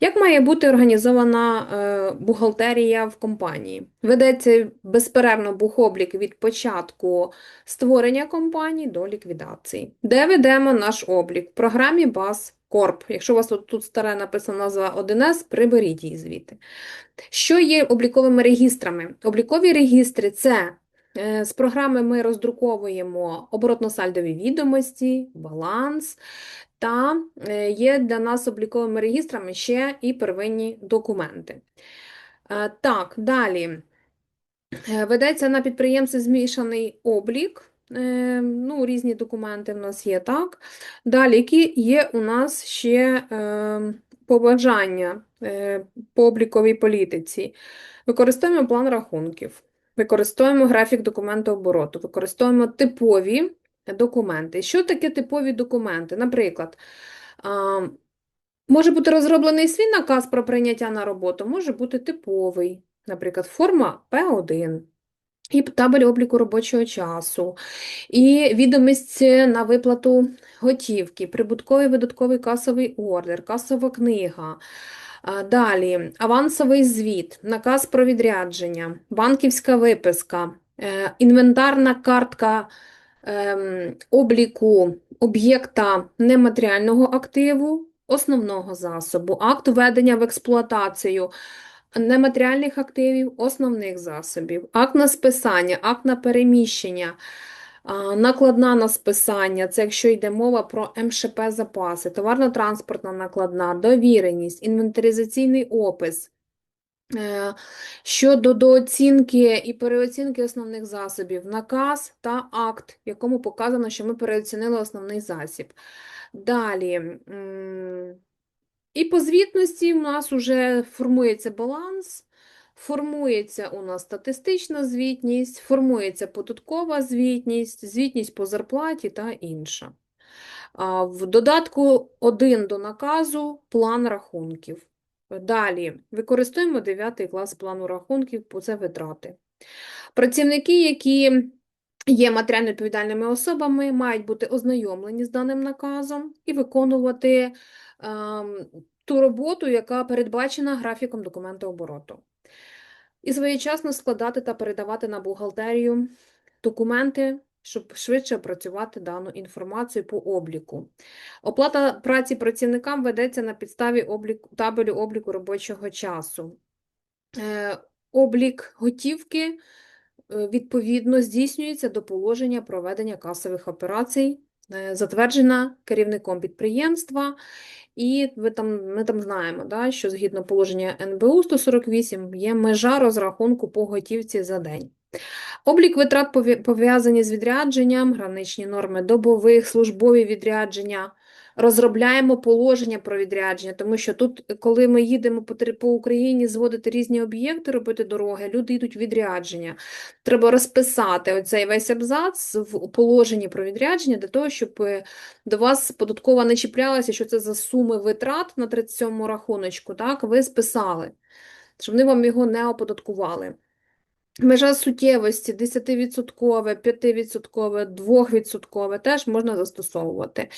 Як має бути організована е, бухгалтерія в компанії? Ведеться безперервно бухоблік від початку створення компанії до ліквідації. Де ведемо наш облік? В програмі BAS Corp. Якщо у вас тут, тут стара написана назва 1С, приберіть її звідти. Що є обліковими регістрами? Облікові регістри це е, з програми ми роздруковуємо оборотно-сальдові відомості, баланс, та е, є для нас обліковими регістрами ще і первинні документи. Е, Так, далі. Е, Ведеться на підприємці змішаний облік. Ну, різні документи в нас є, так. Далі, які є у нас ще побажання по обліковій політиці? Використовуємо план рахунків, використовуємо графік документообороту, використовуємо типові документи. Що таке типові документи? Наприклад, може бути розроблений свій наказ про прийняття на роботу, може бути типовий, наприклад, форма П1. І табель обліку робочого часу, і відомість на виплату готівки, прибутковий видатковий касовий ордер, касова книга. Далі авансовий звіт, наказ про відрядження, банківська виписка, е, інвентарна картка обліку об'єкта нематеріального активу, основного засобу, акт введення в експлуатацію нематеріальних активів, основних засобів, акт на списання, акт на переміщення, накладна на списання, це якщо йде мова про МШП запаси, товарно-транспортна накладна, довіреність, інвентаризаційний опис. Е, Щодо дооцінки і переоцінки основних засобів, наказ та акт, в якому показано, що ми переоцінили основний засіб. Далі, і по звітності у нас вже формується баланс, формується у нас статистична звітність, формується податкова звітність, звітність по зарплаті та інша. В додатку 1 до наказу план рахунків. Далі використовуємо 9 клас плану рахунків, це витрати. Працівники, які є матеріально відповідальними особами, мають бути ознайомлені з даним наказом і виконувати ем, ту роботу, яка передбачена графіком документообороту. І своєчасно складати та передавати на бухгалтерію документи, щоб швидше опрацювати дану інформацію по обліку. Оплата праці працівникам ведеться на підставі обліку, табелю обліку робочого часу. Е, Облік готівки е, відповідно здійснюється до положення проведення касових операцій, е, затверджена керівником підприємства. І ви там, ми там знаємо, да, що згідно положення НБУ 148 є межа розрахунку по готівці за день. Облік витрат пов'язані з відрядженням, граничні норми добових, службові відрядження. Розробляємо положення про відрядження, тому що тут, коли ми їдемо по, Україні зводити різні об'єкти, робити дороги, люди йдуть у відрядження. Треба розписати оцей весь абзац в положенні про відрядження для того, щоб е, до вас податкова не чіплялася, що це за суми витрат на 37-му рахуночку, так, ви списали, щоб вони вам його не оподаткували. Межа суттєвості 10%, 5%, 2% теж можна застосовувати.